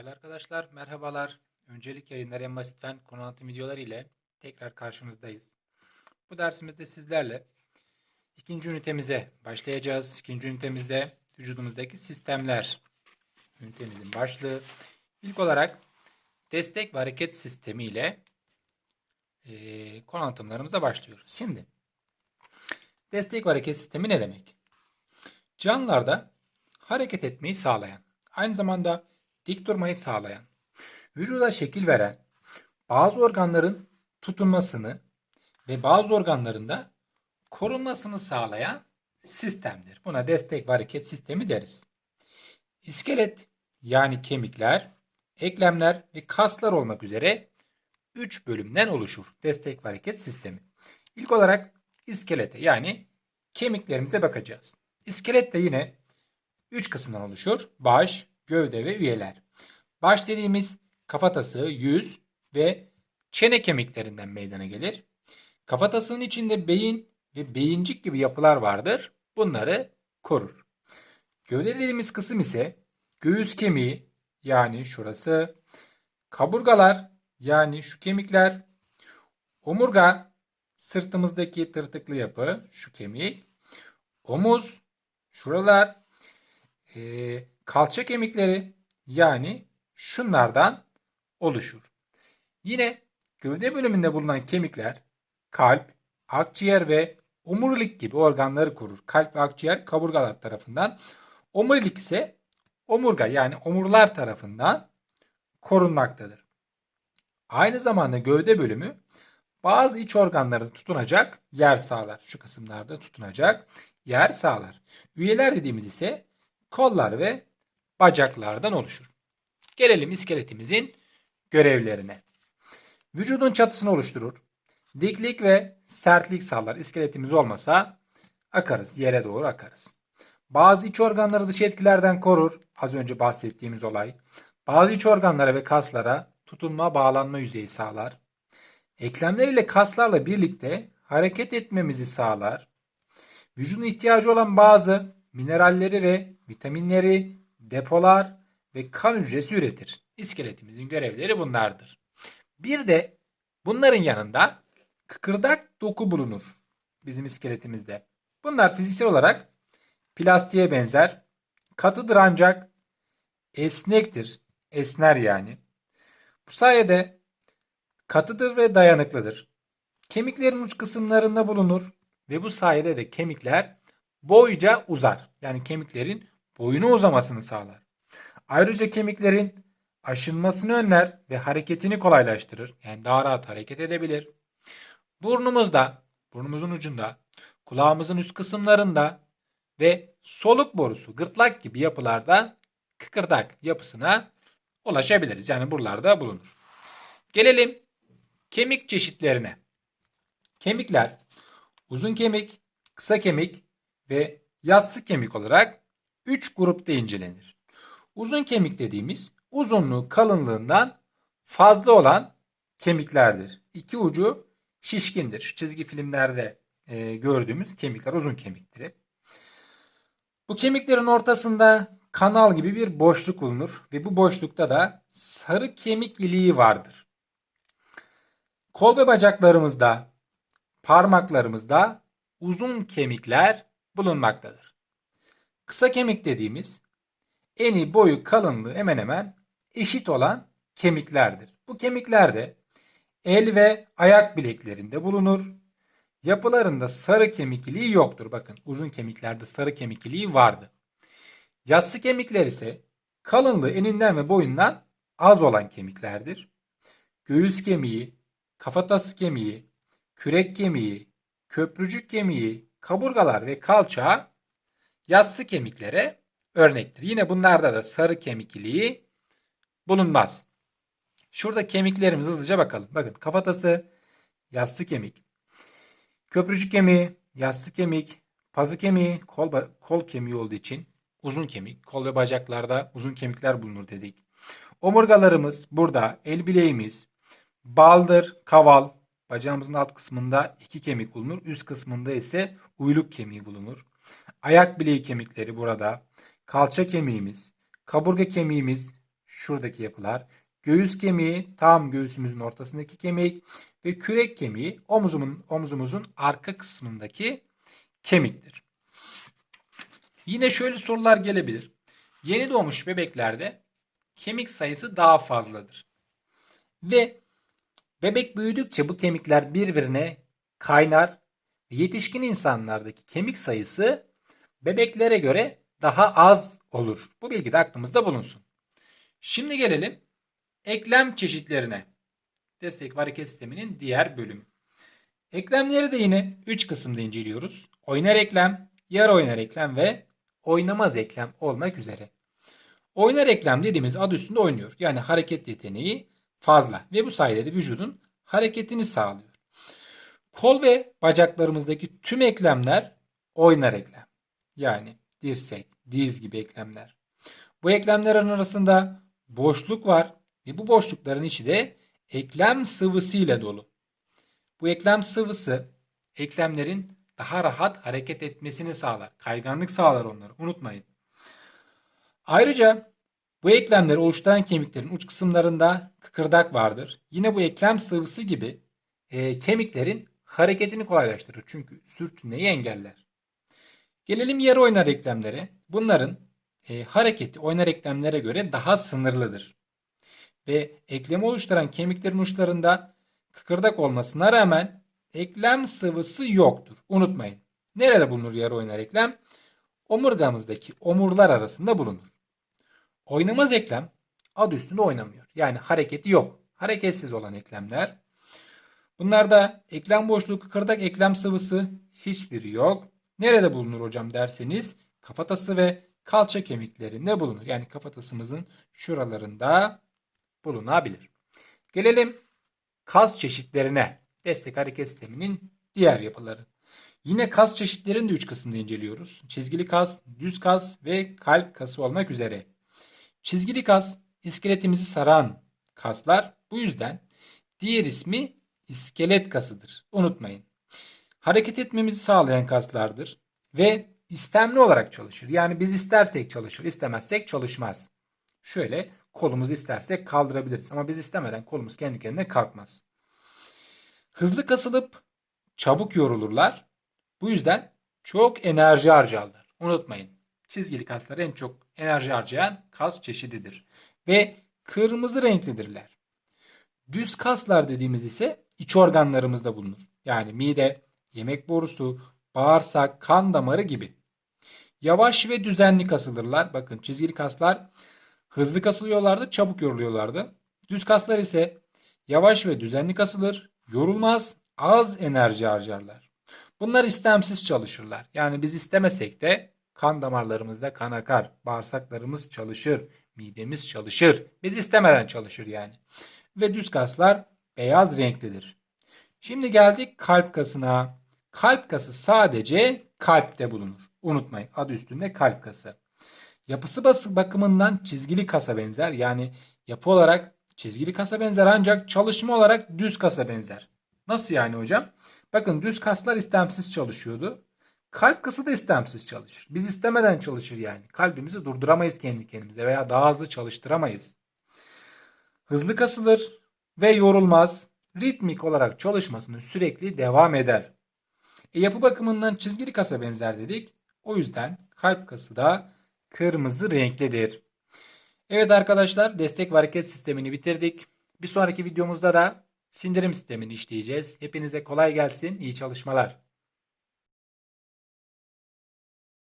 Değerli arkadaşlar, merhabalar. Öncelik yayınları en basit fen konu anlatım videoları ile tekrar karşınızdayız. Bu dersimizde sizlerle ikinci ünitemize başlayacağız. İkinci ünitemizde vücudumuzdaki sistemler ünitemizin başlığı. İlk olarak destek ve hareket sistemi ile eee konu anlatımlarımıza başlıyoruz. Şimdi destek ve hareket sistemi ne demek? Canlılarda hareket etmeyi sağlayan, aynı zamanda dik durmayı sağlayan, vücuda şekil veren, bazı organların tutunmasını ve bazı organlarında korunmasını sağlayan sistemdir. Buna destek ve hareket sistemi deriz. İskelet yani kemikler, eklemler ve kaslar olmak üzere 3 bölümden oluşur destek ve hareket sistemi. İlk olarak iskelete yani kemiklerimize bakacağız. İskelet de yine 3 kısımdan oluşur. Baş, gövde ve üyeler. Baş dediğimiz kafatası, yüz ve çene kemiklerinden meydana gelir. Kafatasının içinde beyin ve beyincik gibi yapılar vardır. Bunları korur. Gövde dediğimiz kısım ise göğüs kemiği yani şurası, kaburgalar yani şu kemikler, omurga sırtımızdaki tırtıklı yapı şu kemik, omuz şuralar, e, kalça kemikleri yani şunlardan oluşur. Yine gövde bölümünde bulunan kemikler kalp, akciğer ve omurilik gibi organları korur. Kalp ve akciğer kaburgalar tarafından, omurilik ise omurga yani omurlar tarafından korunmaktadır. Aynı zamanda gövde bölümü bazı iç organlara tutunacak yer sağlar. Şu kısımlarda tutunacak yer sağlar. Üyeler dediğimiz ise kollar ve bacaklardan oluşur. Gelelim iskeletimizin görevlerine. Vücudun çatısını oluşturur. Diklik ve sertlik sağlar. İskeletimiz olmasa akarız. Yere doğru akarız. Bazı iç organları dış etkilerden korur. Az önce bahsettiğimiz olay. Bazı iç organlara ve kaslara tutunma bağlanma yüzeyi sağlar. Eklemler ile kaslarla birlikte hareket etmemizi sağlar. Vücudun ihtiyacı olan bazı mineralleri ve vitaminleri depolar ve kan hücresi üretir. İskeletimizin görevleri bunlardır. Bir de bunların yanında kıkırdak doku bulunur bizim iskeletimizde. Bunlar fiziksel olarak plastiğe benzer, katıdır ancak esnektir. Esner yani. Bu sayede katıdır ve dayanıklıdır. Kemiklerin uç kısımlarında bulunur ve bu sayede de kemikler boyca uzar. Yani kemiklerin boyunu uzamasını sağlar. Ayrıca kemiklerin aşınmasını önler ve hareketini kolaylaştırır. Yani daha rahat hareket edebilir. Burnumuzda, burnumuzun ucunda, kulağımızın üst kısımlarında ve soluk borusu, gırtlak gibi yapılarda kıkırdak yapısına ulaşabiliriz. Yani buralarda bulunur. Gelelim kemik çeşitlerine. Kemikler uzun kemik, kısa kemik ve yassı kemik olarak 3 grupta incelenir. Uzun kemik dediğimiz uzunluğu kalınlığından fazla olan kemiklerdir. İki ucu şişkindir. Çizgi filmlerde e, gördüğümüz kemikler uzun kemiktir. Bu kemiklerin ortasında kanal gibi bir boşluk bulunur ve bu boşlukta da sarı kemik iliği vardır. Kol ve bacaklarımızda, parmaklarımızda uzun kemikler bulunmaktadır. Kısa kemik dediğimiz eni, boyu, kalınlığı hemen hemen eşit olan kemiklerdir. Bu kemikler de el ve ayak bileklerinde bulunur. Yapılarında sarı kemik iliği yoktur. Bakın uzun kemiklerde sarı kemik iliği vardı. Yassı kemikler ise kalınlığı eninden ve boyundan az olan kemiklerdir. Göğüs kemiği, kafatası kemiği, kürek kemiği, köprücük kemiği, kaburgalar ve kalça yassı kemiklere örnektir. Yine bunlarda da sarı kemik iliği bulunmaz. Şurada kemiklerimizi hızlıca bakalım. Bakın kafatası yassı kemik. Köprücük kemiği, yassı kemik, pazı kemiği, kol, kol kemiği olduğu için uzun kemik. Kol ve bacaklarda uzun kemikler bulunur dedik. Omurgalarımız burada, el bileğimiz, baldır, kaval, bacağımızın alt kısmında iki kemik bulunur. Üst kısmında ise uyluk kemiği bulunur. Ayak bileği kemikleri burada. Kalça kemiğimiz, kaburga kemiğimiz şuradaki yapılar. Göğüs kemiği tam göğsümüzün ortasındaki kemik ve kürek kemiği omuzumun, omuzumuzun arka kısmındaki kemiktir. Yine şöyle sorular gelebilir. Yeni doğmuş bebeklerde kemik sayısı daha fazladır. Ve bebek büyüdükçe bu kemikler birbirine kaynar. Yetişkin insanlardaki kemik sayısı bebeklere göre daha az olur. Bu bilgi de aklımızda bulunsun. Şimdi gelelim eklem çeşitlerine. Destek ve hareket sisteminin diğer bölümü. Eklemleri de yine 3 kısımda inceliyoruz. Oynar eklem, yarı oynar eklem ve oynamaz eklem olmak üzere. Oynar eklem dediğimiz adı üstünde oynuyor. Yani hareket yeteneği fazla ve bu sayede de vücudun hareketini sağlıyor. Kol ve bacaklarımızdaki tüm eklemler oynar eklem. Yani dirsek, diz gibi eklemler. Bu eklemlerin arasında boşluk var ve bu boşlukların içi de eklem sıvısı ile dolu. Bu eklem sıvısı eklemlerin daha rahat hareket etmesini sağlar. Kayganlık sağlar onları. Unutmayın. Ayrıca bu eklemleri oluşturan kemiklerin uç kısımlarında kıkırdak vardır. Yine bu eklem sıvısı gibi e, kemiklerin hareketini kolaylaştırır. Çünkü sürtünmeyi engeller. Gelelim yarı oynar eklemlere. Bunların e, hareketi oynar eklemlere göre daha sınırlıdır. Ve eklemi oluşturan kemiklerin uçlarında kıkırdak olmasına rağmen eklem sıvısı yoktur. Unutmayın. Nerede bulunur yarı oynar eklem? Omurgamızdaki omurlar arasında bulunur. Oynamaz eklem adı üstünde oynamıyor. Yani hareketi yok. Hareketsiz olan eklemler. Bunlarda eklem boşluğu, kıkırdak eklem sıvısı hiçbiri yok. Nerede bulunur hocam derseniz kafatası ve kalça kemiklerinde bulunur. Yani kafatasımızın şuralarında bulunabilir. Gelelim kas çeşitlerine. Destek hareket sisteminin diğer yapıları. Yine kas çeşitlerini de 3 kısımda inceliyoruz. Çizgili kas, düz kas ve kalp kası olmak üzere. Çizgili kas iskeletimizi saran kaslar. Bu yüzden diğer ismi iskelet kasıdır. Unutmayın. Hareket etmemizi sağlayan kaslardır ve istemli olarak çalışır. Yani biz istersek çalışır, istemezsek çalışmaz. Şöyle kolumuzu istersek kaldırabiliriz ama biz istemeden kolumuz kendi kendine kalkmaz. Hızlı kasılıp çabuk yorulurlar. Bu yüzden çok enerji harcarlar. Unutmayın. Çizgili kaslar en çok enerji harcayan kas çeşididir. Ve kırmızı renklidirler. Düz kaslar dediğimiz ise iç organlarımızda bulunur. Yani mide, yemek borusu, bağırsak, kan damarı gibi. Yavaş ve düzenli kasılırlar. Bakın çizgili kaslar hızlı kasılıyorlardı, çabuk yoruluyorlardı. Düz kaslar ise yavaş ve düzenli kasılır, yorulmaz, az enerji harcarlar. Bunlar istemsiz çalışırlar. Yani biz istemesek de kan damarlarımızda kan akar, bağırsaklarımız çalışır, midemiz çalışır. Biz istemeden çalışır yani. Ve düz kaslar beyaz renklidir. Şimdi geldik kalp kasına. Kalp kası sadece kalpte bulunur. Unutmayın adı üstünde kalp kası. Yapısı bası bakımından çizgili kasa benzer. Yani yapı olarak çizgili kasa benzer ancak çalışma olarak düz kasa benzer. Nasıl yani hocam? Bakın düz kaslar istemsiz çalışıyordu. Kalp kası da istemsiz çalışır. Biz istemeden çalışır yani. Kalbimizi durduramayız kendi kendimize veya daha hızlı çalıştıramayız. Hızlı kasılır ve yorulmaz. Ritmik olarak çalışmasını sürekli devam eder. E, yapı bakımından çizgili kasa benzer dedik. O yüzden kalp kası da kırmızı renklidir. Evet arkadaşlar destek ve hareket sistemini bitirdik. Bir sonraki videomuzda da sindirim sistemini işleyeceğiz. Hepinize kolay gelsin. İyi çalışmalar.